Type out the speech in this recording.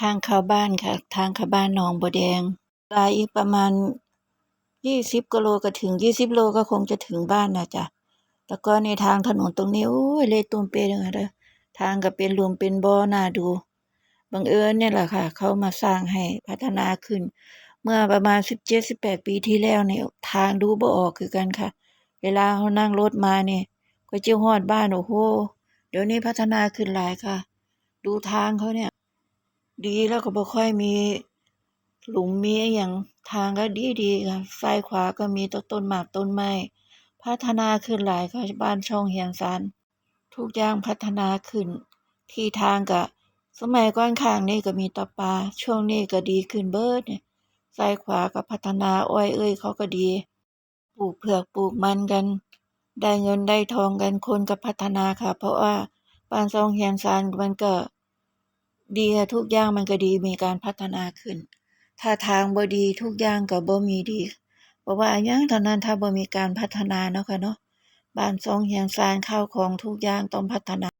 ทางเข้าบ้านค่ะ ทางเข้าบ้านหนองบัวแดงไกลอีกประมาณยี่สิบกิโลก็ถึงยี่สิบโลก็คงจะถึงบ้านนะจ้ะแล้วก็ในทางถนนตรงนี้โอ้ยเละตุ้มเปเลยค่ะทางก็เป็นลุมเป็นบ่อน่าดูบังเอิญเนี่ยแหละค่ะ เขามาสร้างให้พัฒนาขึ้น เมื่อประมาณสิบเจ็ดสิบแปดปีที่แล้วเนี่ยทางดูบ่ออกคือกันค่ะ เวลาเขานั่งรถมาเนี่ยก็จะฮอดบ้านโอ้โหเดี๋ยวนี้พัฒนาขึ้นหลายค่ะ ดูทางเขาเนี่ย ดีแล้วก็บ่ค่อยมีหลุมมีอย่างทางก็ดีดีค่ะซ้ายขวาก็มีต้นต้นหมากต้นไม้พัฒนาขึ้นหลายค่ะบ้านช่องเฮียนซานทุกอย่างพัฒนาขึ้น ที่ทางก็สมัยก่อนข้างนี้ก็มีตะปลาช่วงนี้ก็ดีขึ้นเบิดเนี่ยซ้ายขวาก็พัฒนาอ้อยเอ้ยเขาก็ดี ปลูกเผือกปลูกมันกัน ได้เงินได้ทองกันคนก็พัฒนาค่ะ เพราะว่าบ้านช่องเฮียนซานมันก็ ดีทุกอย่างมันก็ดีมีการพัฒนาขึ้น ถ้าทางบ่ดีทุกอย่างก็บ่มีดีเพราะว่าอยังเท่านั้นถ้าบ่มีการพัฒนาเนาะค่ะเนาะบ้านช่องเฮียงซานข้าวของทุกอย่างต้องพัฒนา